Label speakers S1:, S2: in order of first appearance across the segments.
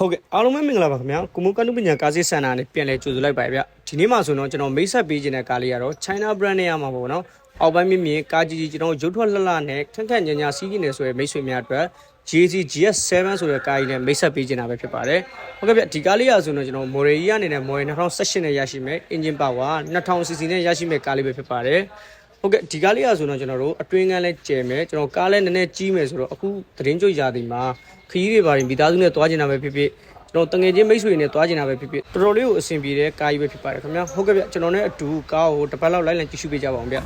S1: ဟုတ်ကဲ့အားလုံးပဲမင်္ဂလာပါခင်ဗျာကုမုကနုပညာကားစစ်စင်တာနဲ့ပြန်လဲကြိုဆိုလိုက်ပါဗျဒီနေ့မှဆိုတော့ကျွန်တော်မိတ်ဆက်ပေးခြင်းတဲ့ကားလေးကတော့ China brand နဲ့ရမှာပေါ့နော်အောက်ပိုင်းမြင့်မြင့်ကားကြီးကြီးကျွန်တော်ရုပ်ထွက်လှလှနဲ့ခက်ခက်ညံ့ညံ့စီးကြီးနေဆိုရယ်မိတ်ဆွေများအတွက် JC GS7 ဆိုတဲ့ကားကြီးနဲ့မိတ်ဆက်ပေးခြင်းတာပဲဖြစ်ပါတယ်ဟုတ်ကဲ့ဗျဒီကားလေးရဆိုတော့ကျွန်တော် Moray ကြီးကနေနဲ့ Moray 2018နဲ့ရရှိမယ် engine power 2000cc နဲ့ရရှိမယ်ကားလေးပဲဖြစ်ပါတယ် ဟုတ်ကဲ့ဒီကားလေးရဆိုတော့ကျွန်တော်တို့အတွင်းကန်းလဲကျယ်မယ်ကျွန်တော်ကားလဲနည်းနည်းကြီးမယ်ဆိုတော့အခုသတင်းကြွရာသီမှာခရီးတွေပါရင်မိသားစုနဲ့သွားကျင်တာပဲဖြစ်ဖြစ်ကျွန်တော်တငယ်ချင်းမိတ်ဆွေတွေနဲ့သွားကျင်တာပဲဖြစ်ဖြစ်တော်တော်လေးကိုအဆင်ပြေတဲ့ကားကြီးပဲဖြစ်ပါတယ်ခင်ဗျာဟုတ်ကဲ့ဗျကျွန်တော်နဲ့အတူကားကိုတစ်ပတ်လောက်လိုက်လံကြည့်ရှုပေးကြပါအောင်ဗျ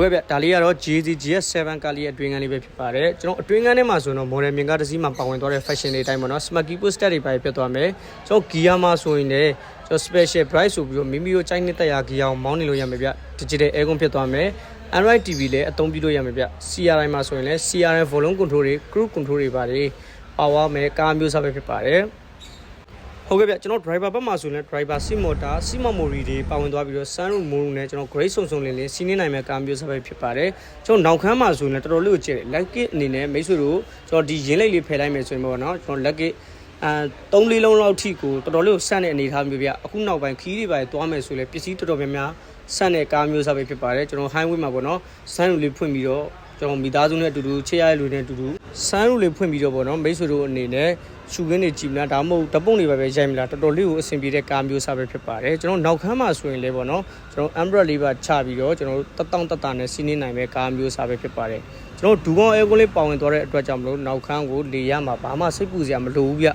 S1: ဟုတ်ကဲ့ဗျဒါလေးကတော့ JZ GS7 ကားလေးရဲ့အတွင်းကန်းလေးပဲဖြစ်ပါတယ်ကျွန်တော်အတွင်းကန်းထဲမှာဆိုတော့ model မြင်ကားတစ်စီးမှာပါဝင်သွားတဲ့ fashion တွေအတိုင်းပေါ့နော် smoky poster တွေပါပြတ်သွားမယ်ကျွန်တော် gear မှာဆိုရင်လည်းကျွန်တော် special price ဆိုပြီးတော့မိမိတို့ကြိုက်နေတဲ့ရာ gear ကိုမောင်းနေလို့ရမယ်ဗျ digital aircon ဖြစ်သွားမယ် Android TV လည်းအသုံးပြုလို့ရမယ်ဗျ CRI မှာဆိုရင်လည်း CRI volume control တွေ cruise control တွေပါတယ်ပါဝါမယ်ကားမျိုးစားပဲဖြစ်ပါတယ် ဟုတ်ကဲ့ဗျကျွန်တော် driver ဘက်မှာဆိုရင် driver seat motor seat memory တွေပါဝင်သွားပြီးတော့ sunroof moon နဲ့ကျွန်တော် grade စုံစုံလင်းလင်းစီးနေနိုင်မဲ့ကားမျိုးစပဲဖြစ်ပါတယ်ကျွန်တော်နောက်ခန်းမှာဆိုရင်တော်တော်လေးကိုကျဲတယ် luck kit အနေနဲ့မိတ်ဆွေတို့ကျွန်တော်ဒီရင်းလိတ်လေးဖယ်လိုက်မယ်ဆိုရင်ပေါ့နော်ကျွန်တော် luck kit အဲ3လေးလုံးလောက်ထိကိုတော်တော်လေးကိုဆန့်တဲ့အနေအထားမျိုးဗျအခုနောက်ပိုင်းခီးတွေပါသွားမယ်ဆိုလဲပစ္စည်းတော်တော်များများဆန့်တဲ့ကားမျိုးစပဲဖြစ်ပါတယ်ကျွန်တော် highway မှာပေါ့နော် sunroof လေးဖွင့်ပြီးတော့ကျွန်တော်မိသားစုနဲ့အတူတူချေရရလူနဲ့အတူတူ စမ်းရူလေးဖွင့်ပြီးတော့ပေါ့နော်မိတ်ဆွေတို့အနေနဲ့ရှူခင်းတွေကြည်မလားဒါမှမဟုတ်ဓပုံတွေပဲပဲရိုက်မလားတော်တော်လေးကိုအဆင်ပြေတဲ့ကားမျိုးစားပဲဖြစ်ပါတယ်ကျွန်တော်နောက်ခန်းမှာဆိုရင်လည်းပေါ့နော်ကျွန်တော် umbrella လေးပါချပြီးတော့ကျွန်တော်တက်တောင့်တက်တာနဲ့စီးနေနိုင်မဲ့ကားမျိုးစားပဲဖြစ်ပါတယ်ကျွန်တော်ဒူဘောင်းအဲကွန်းလေးပါဝင်သွားတဲ့အတွက်ကြောင့်မလို့နောက်ခန်းကိုလေရမှာဘာမှစိတ်ပူစရာမလိုဘူးဗျ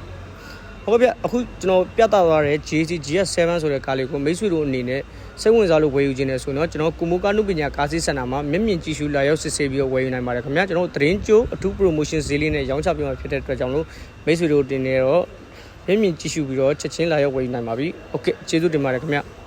S1: ဟုတ်ကဲ့ဗျအခုကျွန်တော်ပြသသွားတဲ့ JC GS7 ဆိုတဲ့ကားလေးကိုမိတ်ဆွေတို့အနေနဲ့ စိတ်ဝင်စားလို့ဝယ်ယူခြင်းနဲ့ဆိုရင်တော့ကျွန်တော်ကုမိုကာနုပညာကားစီးစင်တာမှာမျက်မြင်ကြည့်ရှုလာရောက်စစ်ဆေးပြီးတော့ဝယ်ယူနိုင်ပါတယ်ခင်ဗျာကျွန်တော်တို့သတင်းကြိုးအထူး promotion ဈေးလေးနဲ့ရောင်းချပေးမှာဖြစ်တဲ့အတွက်ကြောင့်လို့မိတ်ဆွေတို့တင်နေတော့မျက်မြင်ကြည့်ရှုပြီးတော့ချက်ချင်းလာရောက်ဝယ်ယူနိုင်ပါပြီ။ Okay ကျေးဇူးတင်ပါတယ်ခင်ဗျာ။